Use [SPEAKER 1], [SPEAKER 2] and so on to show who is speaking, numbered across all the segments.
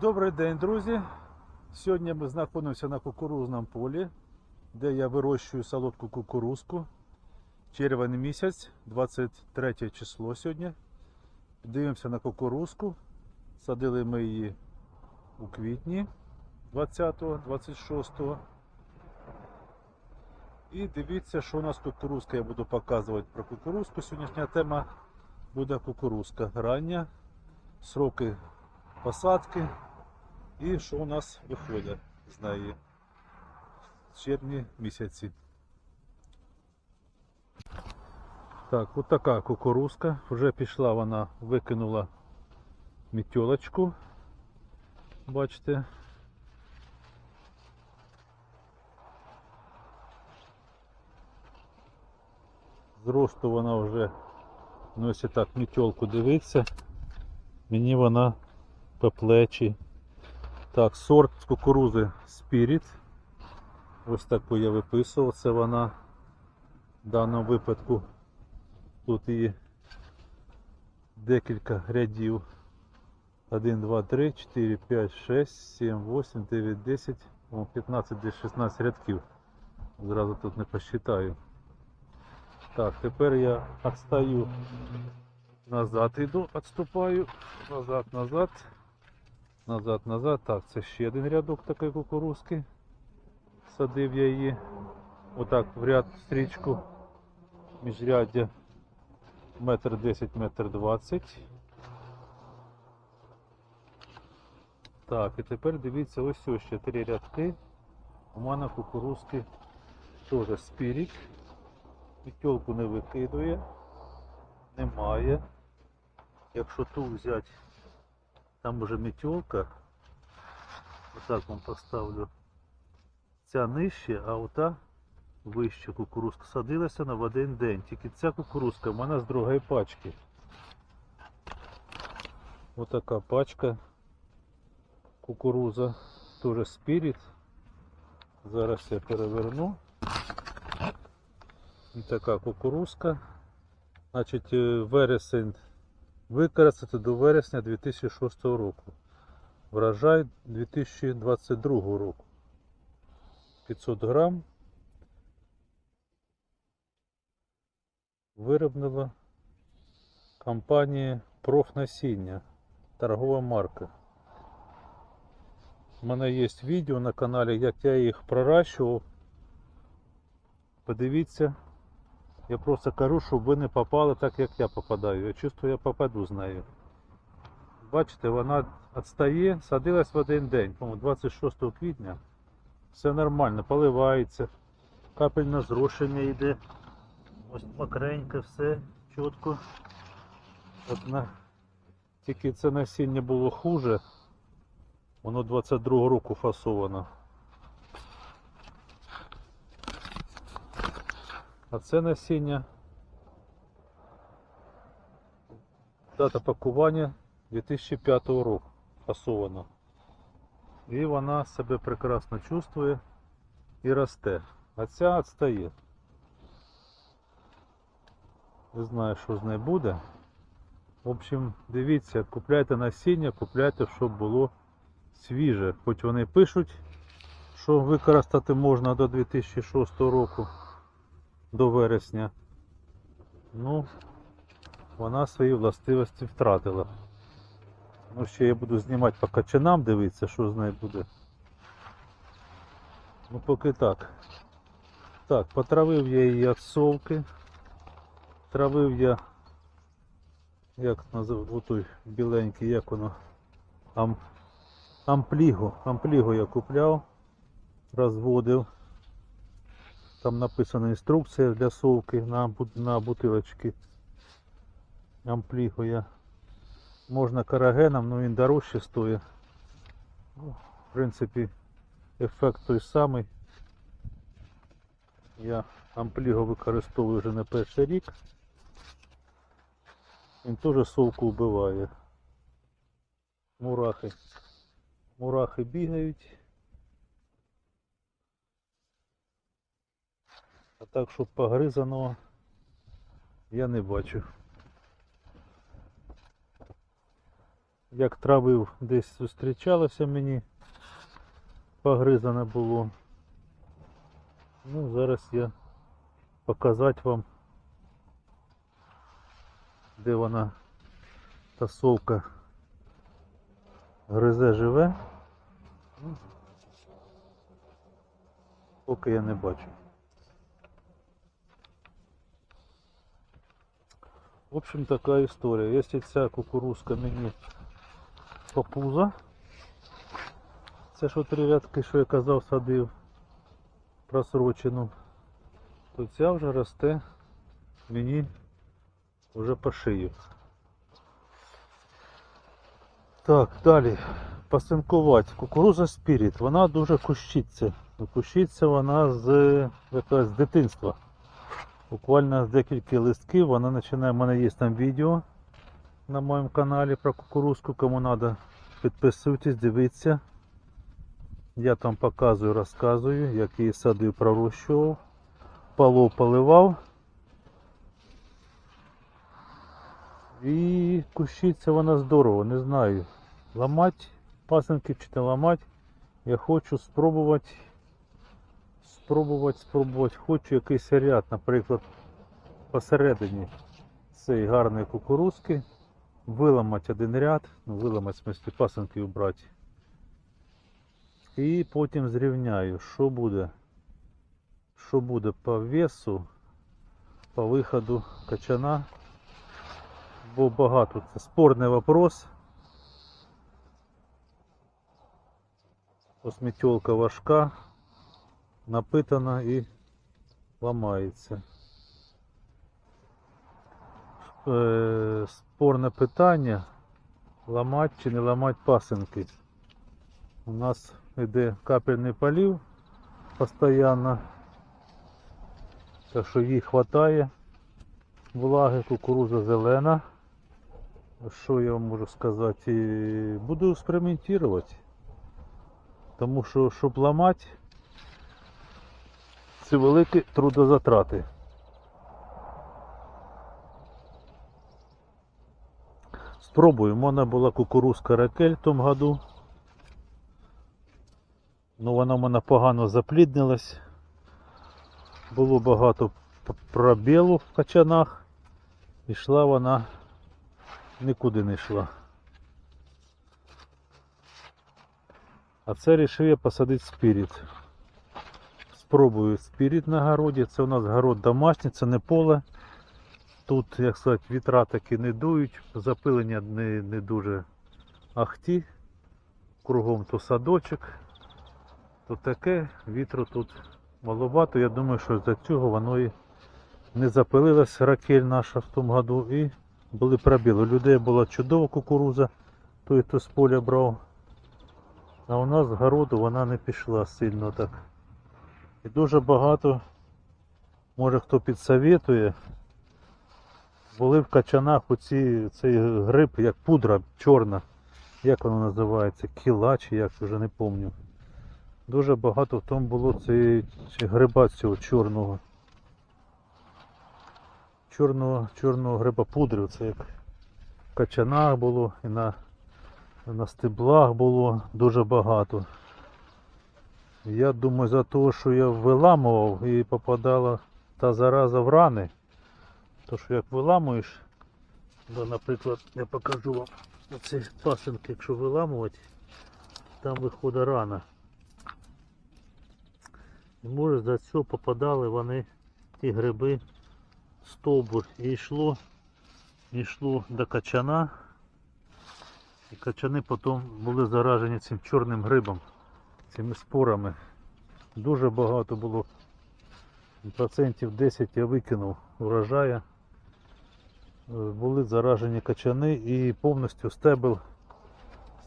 [SPEAKER 1] Добрий день, друзі. Сьогодні ми знаходимося на кукурузному полі, де я вирощую солодку кукурузку. Червень місяць, 23 число сьогодні. Дивимося на кукурузку. Садили ми її у квітні 20-го, 26-го. І дивіться, що у нас кукурузка. Я буду показувати про кукурузку. Сьогоднішня тема буде кукурузка. Рання, сроки посадки і що у нас виходить з неї в червні місяці. Так, от така кукурузка. Вже пішла вона, викинула мітьолочку. Бачите. Зросту вона вже, ну якщо так мітьолку дивитися, мені вона по плечі. Так, сорт з кукурузи Spirit. Ось таку я виписував. Це вона в даному випадку. Тут її декілька рядів. 1, 2, 3, 4, 5, 6, 7, 8, 9, 10, 15, десь 16 рядків. Зразу тут не посчитаю. Так, тепер я відстаю назад йду, відступаю, назад, назад, назад, назад. Так, це ще один рядок такої кукурузки. Садив я її отак в ряд стрічку міжряддя метр десять, метр двадцять. Так, і тепер дивіться, ось ось ще три рядки. У мене кукурузки теж спірік. Пітьолку не викидує, немає. Якщо ту взяти, там уже метелка. Отак вам поставлю. Ця нижче, а ота вище кукурузка садилася на в один день. Тільки ця кукурузка в мене з другої пачки. Отака пачка кукуруза. Теж спіріт. Зараз я переверну. І така кукурузка. Значить, е, вересень використати до вересня 2006 року. Врожай 2022 року. 500 грам. Виробила компанія Профнасіння. Торгова марка. У мене є відео на каналі, як я їх проращував. Подивіться. Я просто кажу, щоб ви не попали так, як я попадаю. Я чувствую, я попаду з нею. Бачите, вона відстає, садилась в один день, по-моєму, 26 квітня. Все нормально, поливається, капельне зрошення йде. Ось мокреньке, все чітко. От на... Тільки це насіння було хуже. Воно 22 року фасовано. А це насіння. Дата пакування 2005 року фасована. І вона себе прекрасно чувствує і росте. А ця відстає. Не знаю, що з нею буде. В общем, дивіться, купляйте насіння, купляйте, щоб було свіже. Хоч вони пишуть, що використати можна до 2006 року до вересня. Ну, вона свої властивості втратила. Ну, ще я буду знімати по качанам, дивитися, що з нею буде. Ну, поки так. Так, потравив я її від совки. Травив я, як називаю, той біленький, як воно, Ам, амплігу. Амплігу я купляв, розводив. Там написана інструкція для совки на, на бутилочки. Я. Можна карагеном, але він дорожче стоїть. Ну, в принципі, ефект той самий. Я амплігу використовую вже не перший рік. Він теж совку вбиває. Мурахи. Мурахи бігають. А так, щоб погризаного я не бачу. як травив, десь зустрічалося мені, погризане було. Ну, зараз я показати вам, де вона та совка гризе живе. Ну, Поки я не бачу. В общем, така історія. Якщо ця кукурузка мені по пузо, це що три рядки, що я казав, садив просрочену, то ця вже росте мені вже по шию. Так, далі. Пасинкувати. Кукуруза спіріт. Вона дуже кущиться. Кущиться вона з, якось, з дитинства. Буквально декілька листків вона починає. У мене є там відео на моєму каналі про кукурузку. Кому треба, підписуйтесь, дивіться. Я там показую, розказую, як її садив, пророщував, полов поливав. І кущиться вона здорово, не знаю. Ламати пасенки чи не ламати. Я хочу спробувати, спробувати, спробувати. Хочу якийсь ряд, наприклад, посередині цієї гарної кукурузки. Виламати один ряд, ну виламати в смысле пасенки убрати. І потім зрівняю, що буде, що буде по весу, по виходу качана. Бо багато це спорний вопрос. Осмітьолка важка, напитана і ламається. Е, Спорне питання ламати чи не ламати пасинки. У нас йде капельний полив постійно, так що їй вистачає влаги, кукуруза зелена. Що я вам можу сказати? Буду експериментувати. Тому що, щоб ламати, це великі трудозатрати. Спробую. У мене була кукурузка ракель в тому году. Ну вона в мене погано запліднилась. Було багато пробілу в качанах. І йшла вона нікуди не йшла. А це вирішив я посадити спіріт. Спробую спіріт на городі. Це у нас город домашній, це не поле. Тут, як сказати, вітра таки не дують, запилення не, не дуже ахті. Кругом то садочок, то таке, вітру тут маловато. Я думаю, що за цього воно і не запилилась ракель наша в тому году і були пробіли. У людей була чудова кукуруза, той хто з поля брав. А у нас городу вона не пішла сильно так. І дуже багато, може хто підсовітує, були в качанах оці, цей гриб, як пудра чорна. Як воно називається? Кіла чи як вже не пам'ятаю. Дуже багато в тому було цієї гриба цього чорного. Чорного, чорного гриба пудри, це як в качанах було і на, на стеблах було дуже багато. Я думаю, за те, що я виламував і попадала та зараза в рани. То що як виламуєш, то, наприклад, я покажу вам оці пасинки, якщо виламувати, там виходить рана. І може за цього попадали вони, ті гриби, стовбур і йшло, йшло до качана. І качани потім були заражені цим чорним грибом, цими спорами. Дуже багато було. Процентів 10 я викинув урожая. Е, Були заражені качани і повністю стебел,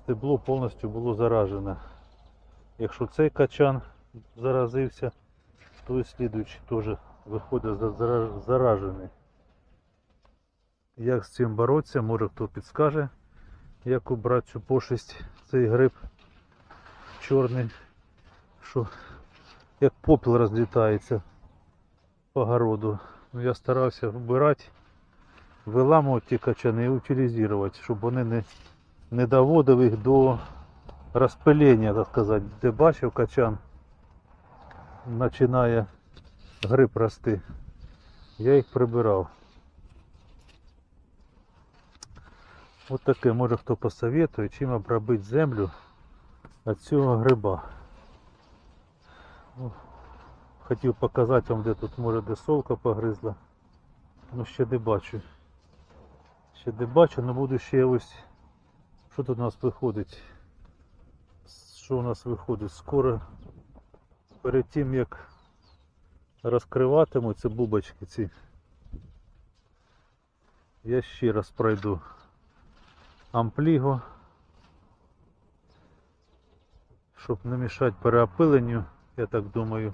[SPEAKER 1] стебло повністю було заражене. Якщо цей качан заразився, то і слідуючий теж виходить заражений. Як з цим боротися, може хто підскаже, як убрати цю пошесть, цей гриб чорний, що як попіл розлітається по городу. Ну, я старався вбирати, виламувати ті качани і утилізувати, щоб вони не, не доводив їх до розпилення, так сказати, де бачив качан починає гриб рости. Я їх прибирав. От таке, може хто посоветує, чим обробити землю від цього гриба. Ну, хотів показати вам, де тут може де совка погризла. Ну ще не бачу. Ще не бачу, але буду ще ось. Що тут у нас виходить? Що у нас виходить? Скоро перед тим як розкриватимуться бубочки ці. Я ще раз пройду ампліго, щоб не мішати переопиленню, я так думаю,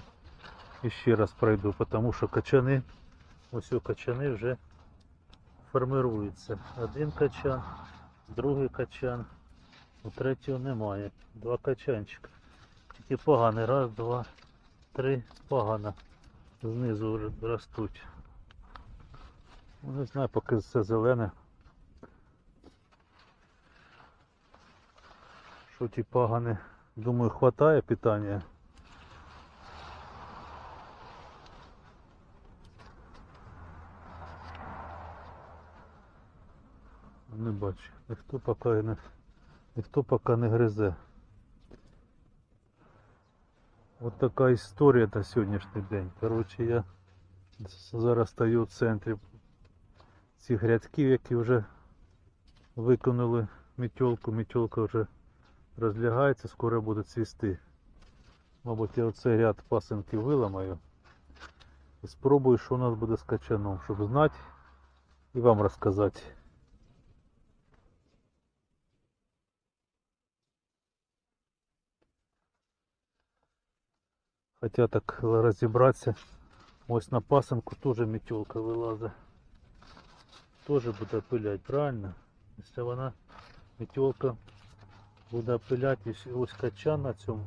[SPEAKER 1] і ще раз пройду, тому що качани, ось у качани вже формируються. Один качан, другий качан, у третього немає. Два качанчика. Тільки поганий. Раз, два, три, погано. Знизу вже ростуть. Ну, Не знаю, поки все зелене. Що ті пагани, думаю, хватає питання. Не бачу. Ніхто поки не, ніхто поки не гризе. От така історія на сьогоднішній день. Коротше, я зараз стою в центрі цих рядків, які вже виконали мітьолку. Мітьолка вже розлягається, скоро буде цвісти. Мабуть, я оцей ряд пасенків виламаю. І спробую, що у нас буде з качаном, щоб знати і вам розказати. Хотя так розібратися. Ось на пасенку теж метелка вилазить. Тоже буде опилять, правильно? Якщо вона метелка буде опилять і ось качан на цьому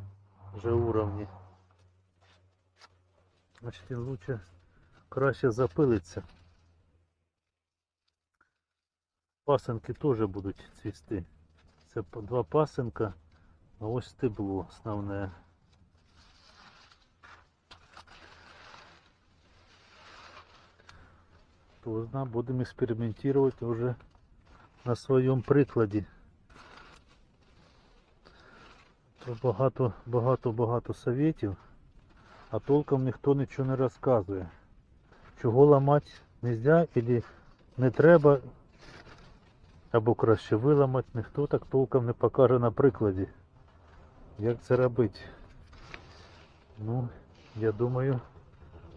[SPEAKER 1] вже уровні. Значить він лучше краще запилиться. Пасенки теж будуть цвісти. Це два пасенка, а ось стебло основне. Поздно будем экспериментировать уже на своєму прикладі. То багато, багато, багато советів, а толком ніхто нічого не розказує. Чого ламати нельзя или не треба, або краще виламати, ніхто так толком не покаже на прикладі. Як це робити? Ну, я думаю,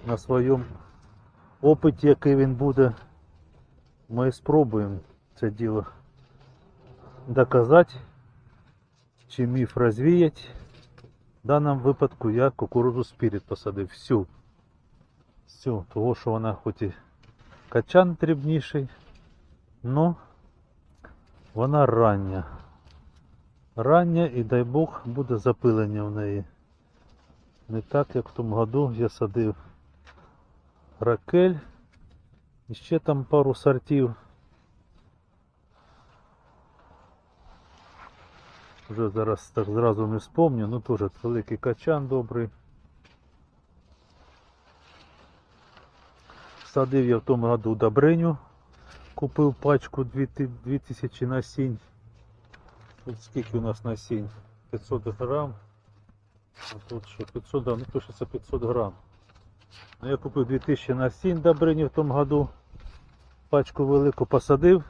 [SPEAKER 1] на своєму опиті, який він буде, ми спробуємо це діло доказати, чи міф розвіяти. В даному випадку я кукурудзу спіріт посадив всю. Всю, того що вона хоч і качан дрібніший, но вона рання. Рання і дай Бог буде запилення в неї. Не так як в тому году я садив ракель. І ще там пару сортів. Вже зараз так зразу не вспомню, ну теж великий качан добрий. Садив я в тому году добриню. Купив пачку 2000 насінь. Тут скільки у нас насінь? 500 грам. А тут що 500 грам, ну пишеться 500 грам. Ну, я купив 2000 насінь добрині в тому году. Пачку велику посадив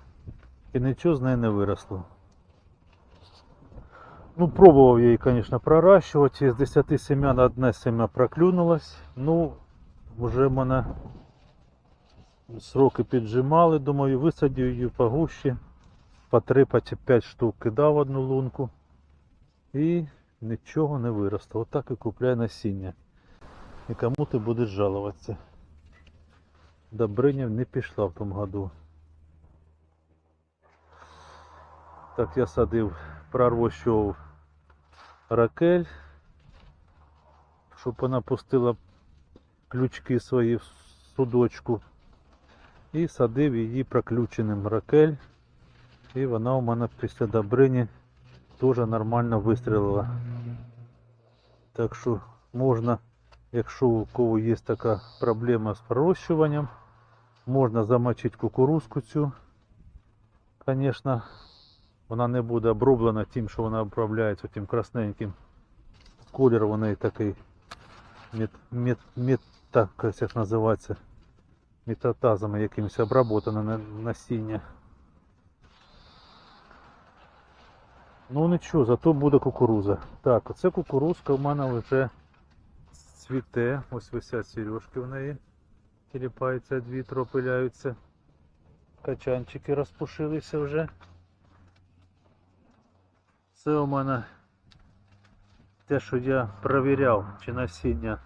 [SPEAKER 1] і нічого з неї не виросло. Ну, пробував я її, звісно, проращувати. З 10 семян одне семя проклюнулось. Ну, вже мене сроки піджимали, думаю, висадю її погуще. По 3 по 5 штук кидав одну лунку. І нічого не виросло. Отак і купляю насіння. І кому ти будеш жалуватися? Добриня не пішла в тому году. Так я садив, пророщував ракель, щоб вона пустила ключки свої в судочку. І садив її проключеним ракель. І вона у мене після Добрині теж нормально вистрілила. Так що можна, якщо у кого є така проблема з пророщуванням, можна замочити кукурузку цю. Звісно, вона не буде оброблена тим, що вона обробляється тим красненьким. Колір у такий мет, мет, мет, як називається, метатазами якимось обработане насіння. Ну нічого, зато буде кукуруза. Так, оце кукурузка в мене вже цвіте. Ось висять сережки в неї. Тіліпаються, дві тропиляються. Качанчики розпушилися вже. Це у мене те, що я перевіряв, чи насіння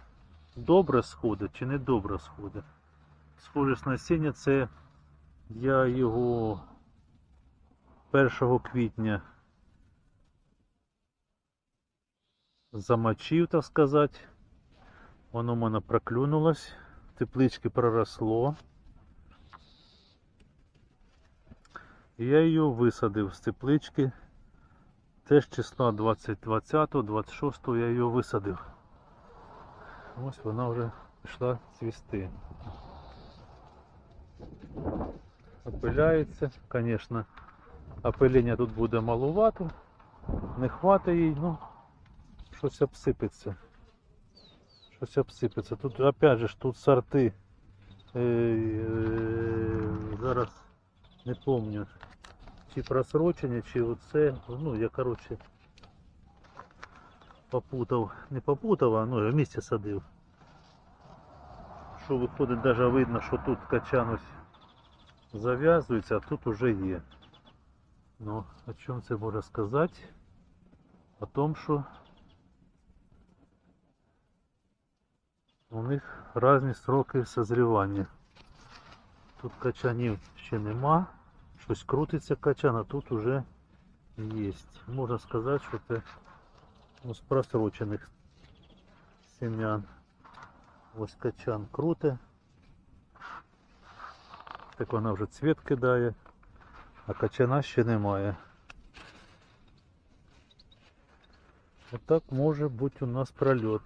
[SPEAKER 1] добре сходить, чи не добре сходить. Схожість насіння це я його 1 квітня замочив, так сказати. Воно в мене проклюнулось, теплички проросло. Я її висадив з теплички. Теж числа 20, 20, 26 я її висадив. Ось вона вже пішла цвісти. Опиляється, звісно, опилення тут буде малувато, не хватить їй, ну щось обсипеться. Щось обсипеться. Тут опять же тут сорти. Е, е, зараз не пам'ятаю, чи просрочення, чи оце. Ну, я коротше попутав. Не попутав, а ну, в місті садив. Що виходить, навіть видно, що тут качан ось зав'язується, а тут уже є. Ну, о чому це можна сказати? О том, що у них різні сроки созрівання. Тут качанів ще нема. Щось крутиться качан, а тут уже є. Можна сказати, що це ну, з просрочених семян. Ось качан круте. Так вона вже цвіт кидає, а качана ще немає. Отак може бути у нас прольот.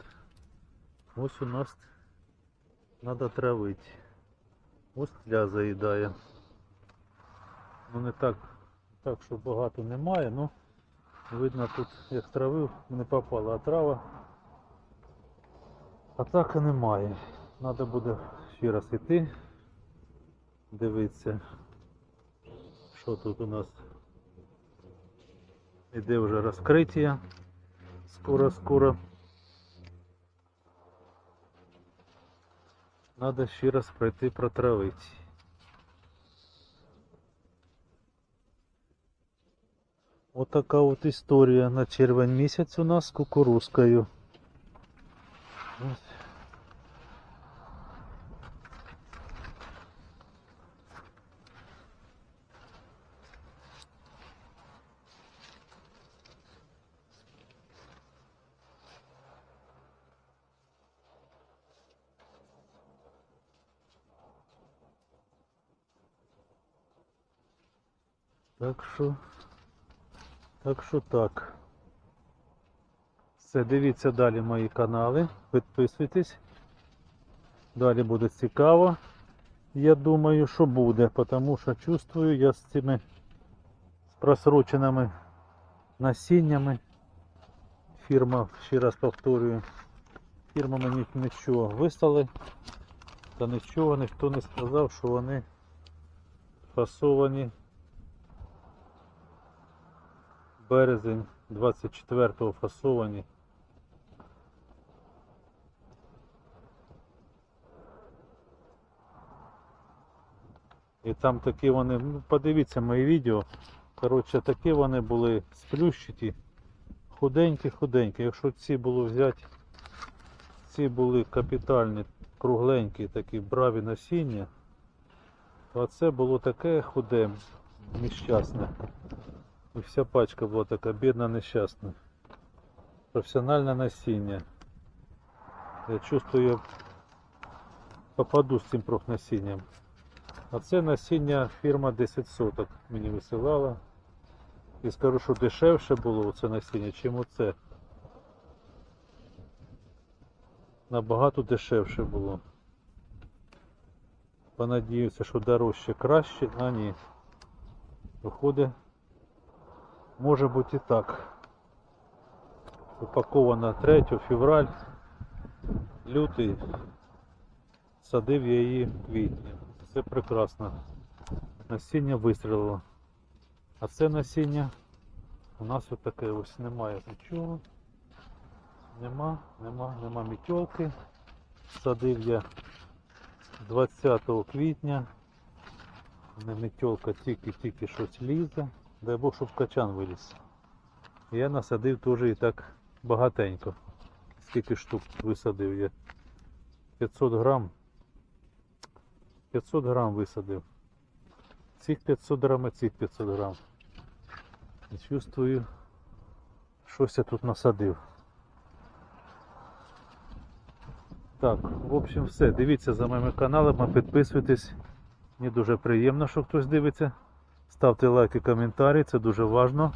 [SPEAKER 1] Ось у нас треба травити. Ось тля заїдає. Ну не так, так що багато немає, ну видно тут як травив, не попала, трава. А так і немає. Треба буде ще раз іти, дивитися, що тут у нас іде вже розкриття. Скоро-скоро. Надо ще раз пройти протравити. Отака от історія на червень місяць у нас з кукурузкою. Так що, так що так. Все, дивіться далі мої канали, підписуйтесь. Далі буде цікаво. Я думаю, що буде, тому що чувствую я з цими просроченими насіннями. Фірма, ще раз повторюю, фірма мені нічого вислали, та нічого ніхто не сказав, що вони фасовані березень 24-го фасовані. І там такі вони, ну подивіться мої відео. Коротше, такі вони були сплющиті, худенькі-худенькі. Якщо ці було взяти, ці були капітальні, кругленькі, такі браві насіння, то це було таке худе, нещасне. І вся пачка була така бідна, нещасна. Професіональне насіння. Я чувствую, я попаду з цим профнасінням. А це насіння фірма 10 соток мені висилала. І скажу, що дешевше було оце насіння, чим оце. Набагато дешевше було. Понадіюся, що дорожче краще, а ні. Виходить, може бути і так. Упакована 3 февраль, лютий. Садив я її в квітні. Все прекрасно. Насіння вистрілило. А це насіння у нас отаке ось немає нічого. Нема, нема, нема мітьолки. Садив я 20 квітня. Не мітьолка тільки-тільки щось лізе. Дай Бог, щоб качан виліз. Я насадив теж і так багатенько. Скільки штук висадив я? 500 грам. 500 грам висадив. Цих 500 грам і цих 500 грам. І чувствую, щось я тут насадив. Так, в общем, все. Дивіться за моїми каналами, підписуйтесь. Мені дуже приємно, що хтось дивиться. Ставте лайки, коментарі, це дуже важливо.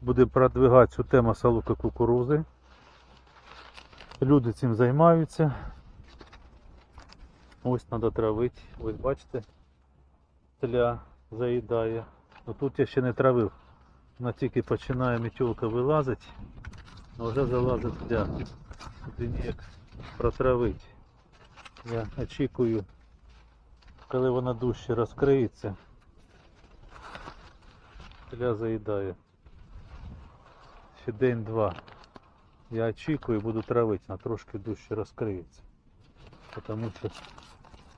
[SPEAKER 1] Буде продвигати цю тему салука кукурузи. Люди цим займаються. Ось треба травити. Ось бачите, тля заїдає. Ну тут я ще не травив. Вона тільки починає мітьолка вилазити, а вже залазить тля. Туди ніяк протравити. Я очікую, коли вона дужче розкриється. Тля заїдає. Ще день-два. Я очікую, буду травити, вона трошки дужче розкриється. Тому що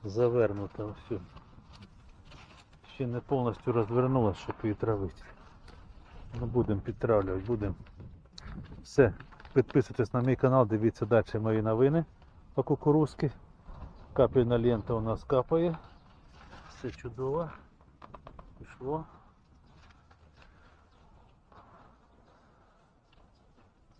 [SPEAKER 1] завернута все. Ще не повністю розвернулася, щоб її травити. Ну будемо підтравлювати, будемо. Все. Підписуйтесь на мій канал, дивіться далі мої новини по кукурузки. Капельна лента у нас капає. Все чудово. Пішло.